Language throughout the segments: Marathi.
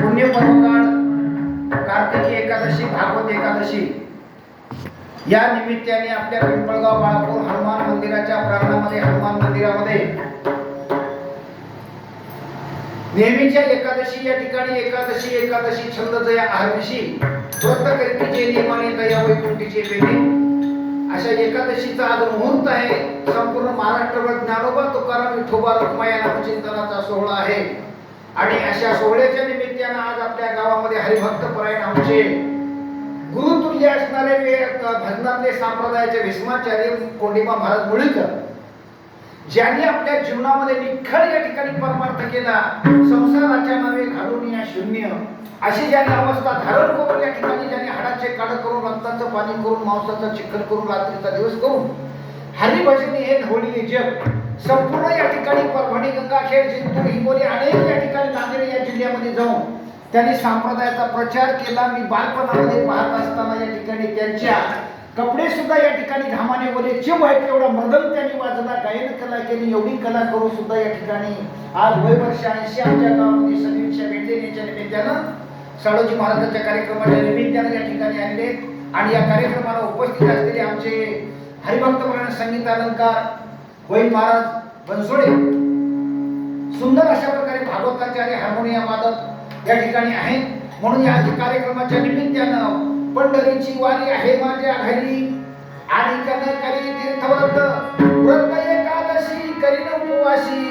पुण्य पर्वकाळ कार्तिकी एकादशी भागवत एकादशी. या निमित्ताने आपल्या पिंपळगाव बाळापूर हनुमान मंदिराच्या प्रांगणामध्ये हनुमान मंदिरामध्ये नेहमीच्या एकादशी या ठिकाणी एकादशी एकादशी छंद जया आहारविशी व्रत करीतीचे नियमाने दया वैकुंठीचे पेने अशा एकादशीचा आज मुहूर्त आहे. संपूर्ण महाराष्ट्रभर ज्ञानोबा तुकाराम विठोबा रुक्माया नामचिंतनाचा सोहळा आहे. आणि अशा सोहळ्याच्या निमित्तानं आज आपल्या गावामध्ये हरिभक्त परायण आमचे गुरुतुल्य असणारे भजनातले संप्रदायाचे भीष्माचार्य कोंडिमा महाराज मुळीकर ज्यांनी आपल्या जीवनामध्ये निखळ या ठिकाणी परमार्थ केला संसाराच्या नावे घालून या शून्य. अशी ज्यांनी अवस्था धारण करून या ठिकाणी ज्यांनी हाडाचे काढ करून रक्ताचं पाणी करून मांसाचं चिखल करून रात्रीचा दिवस करून हरिभजनी हे धोणी जग संपूर्ण या ठिकाणी परभणी गंगाखेड जिंतूर हिंगोली अनेक या ठिकाणी नांदेड या जिल्ह्यामध्ये जाऊन त्यांनी संप्रदायाचा प्रचार केला. मी बालपणामध्ये पाहत असताना या ठिकाणी त्यांच्या कपडे सुद्धा या ठिकाणी घामाने ओले चिव आहेत एवढा मृदंग त्यांनी वाजला गायन कला केली एवढी कला करून सुद्धा या ठिकाणी. आज वय वर्ष ऐंशी आमच्या गावामध्ये सगळीच्या भेटलेल्या निमित्तानं साडोजी महाराजांच्या कार्यक्रमाच्या निमित्तानं या ठिकाणी आलेले आणि या कार्यक्रमाला उपस्थित असलेले आमचे हरिभक्त परायण संगीत अलंकार गोविंद महाराज बनसोडे सुंदर अशा प्रकारे भागवताचे आणि हार्मोनियम वादक या ठिकाणी आहेत. म्हणून या कार्यक्रमाच्या निमित्तानं पंढरीची वारी आहे माझ्या घरी. आणि कनकरी तीर्थव्रत व्रत एकादशी करीन उपवाशी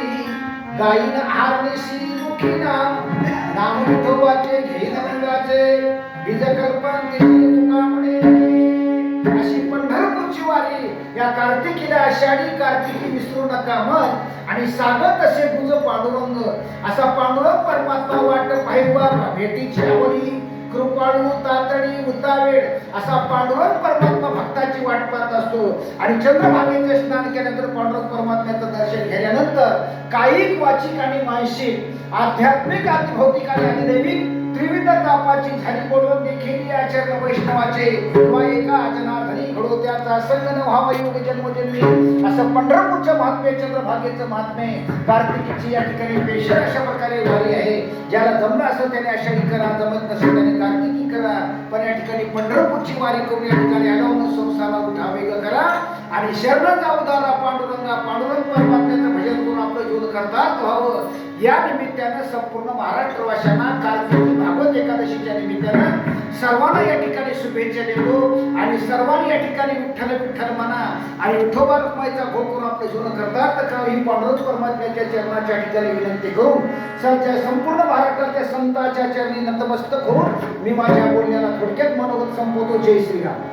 गाईन आरणेशी दुखी नाम नाम विठोबाचे घेईन मंगाचे बीज कल्पन तुका म्हणे. अशी पंढरपूरची वारी या कार्तिकीला आषाढी कार्तिकी विसरू नका मन. आणि सागत असे गुज पांडुरंग असा पांडुरंग परमात्मा वाट पाहिवा भेटीची आवडी. असा पांडुरंग परमात्मा भक्ताची वाट पाहत असतो. आणि चंद्रभागेचे स्नान केल्यानंतर पांडुरंग परमात्म्याचं दर्शन घेतल्यानंतर कायिक वाचिक आणि मानसिक आध्यात्मिक आणि भौतिक आणि दैविक त्रिविध तापाची झाली बोलवून देखील आचरण वैष्णवाचे किंवा एका जनार्दनी घडो त्याचा व्हावा योग जन्मजन्मी असं पंढरपूरचं महात्म्य चंद्रभागेचं महात्म्य कार्तिकीची या ठिकाणी पेशर अशा प्रकारे झाली आहे ज्याला जमलं असं त्याने अशा ठिकाणी जमत नसेल त्याने कार्तिकी करा पण या ठिकाणी पंढरपूरची वारी करून या ठिकाणी अडवून संसारा उठा करा. आणि शरण जाऊदारा पांडुरंगा पांडुरंग परमात्म्याचं भजन करून आपलं जीवन करतात. व्हावं. या निमित्तानं संपूर्ण महाराष्ट्रवासियांना कार्तिकी भागवत एकादशीच्या निमित्तानं सर्वांना या ठिकाणी शुभेच्छा देतो. आणि सर्वांनी या ठिकाणी विठ्ठल विठ्ठल म्हणा आणि विठोबा रुक्माईचा भोग करून आपलं जीवन करतात. तर का ही पांडुरंग परमात्म्याच्या चरणाच्या ठिकाणी विनंती करून संपूर्ण महाराष्ट्राच्या संतांच्या चरणी नतमस्तक होऊन मी माझ्या बोलण्या ಕೊಡ್ಕೆಪ್ ಮಾಡೋದಕ್ಕೆ ಸಂಬೋದು ಜೈ ಶ್ರೀರಾಮ್.